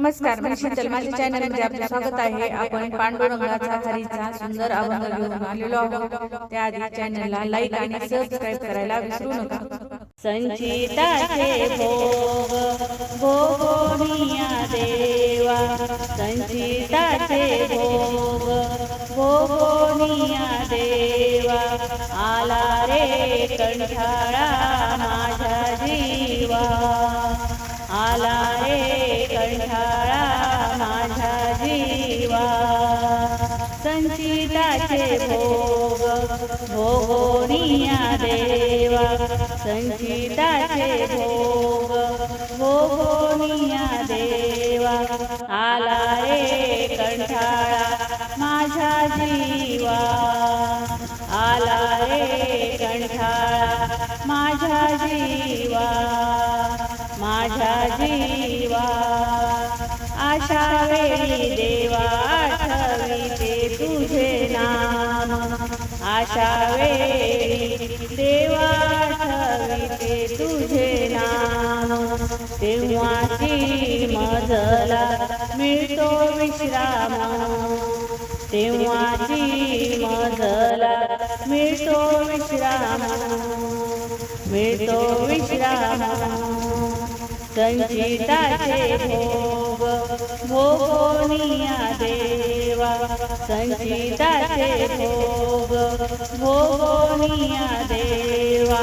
नमस्कार मी शीतल माझ्या चॅनलमध्ये आपलं स्वागत आहे. आपण पांडुरंगाचा हरीचा सुंदर अभंग घेऊन आलेलो आहोत. त्याआधी चॅनलला लाईक आणि सबस्क्राईब करायला विसरू नका. संचिताचे भोग भोगोनिया देवा. संचिताचे भोग भोगोनिया देवा. आला रे कंठाळा माझ्या जीवा. आला रे संचिताचे भोग भोगोनिया देवा संचिताचे भोग भोगोनिया देवा आला रे कंठाळा माझ्या जीवा. आला रे कंठाळा माझ्या जीवा माझ्या जीवा. आशा वेळी देवा आशा वेळी देवा आठविते तुझे नाम. तेव्हाची मजला मिळतो विश्राम. तेव्हाची मजला मिळतो विश्राम. मिळतो विश्राम. संचिताचे हो होनिया देवा संचिताचे भोग। भोगोनिया देवा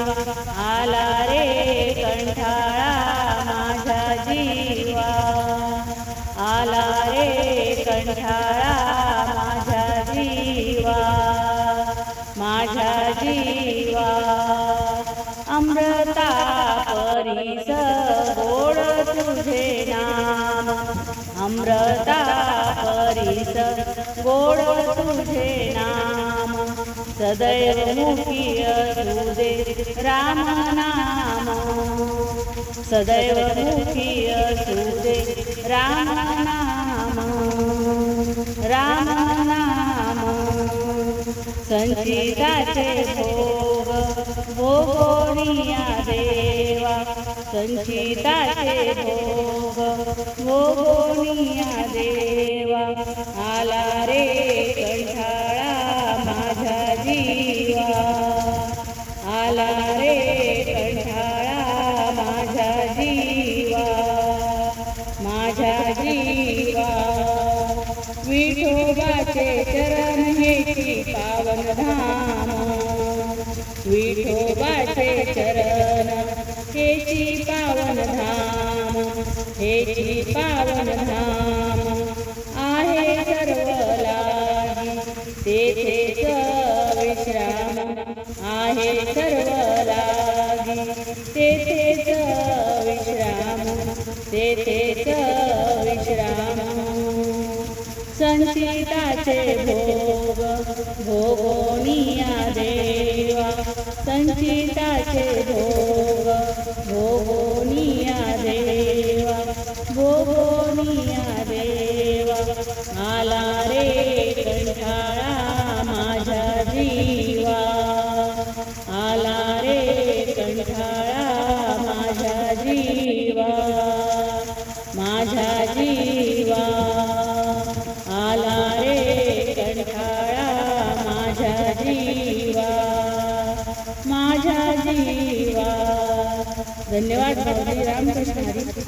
आला रे कंठाळा माझ्या जीवा। आला रे कंठाळा माझ्या जीवा माझ्या जीवा। अमृता परिसर अमृता परीस गोड तुझे नाम. सदैव मुखी असुदे राम नाम. सदैव मुखी असुदे राम नाम. राम नाम. संचिताचे भोग भोगोनिया देवा. संचिताचे भोग भोगोनिया देवा आला रे कंठाळा माझा जीवा. आला रे कंठाळा माझा जीवा माझा जीवा. विठोबाचे चरण हेची पावन धाम विठोबाचे चरण हेची पावन धाम हेची पावन धाम आहे सर्वलाही तेथेच विश्राम आहे सर्वलाही तेथेच विश्राम तेथेच विश्राम संचिताचे भोग भोगोनिया देवा संचिताचे भोग भोगोनिया देवा आला रे कंठाळा माझ्या जीवा. आला रे कंठाळा माझ्या जीवा माझ्या जीवा. आला रे कंठाळा माझ्या जीवा माझ्या जीवा. धन्यवाद भाऊजीरा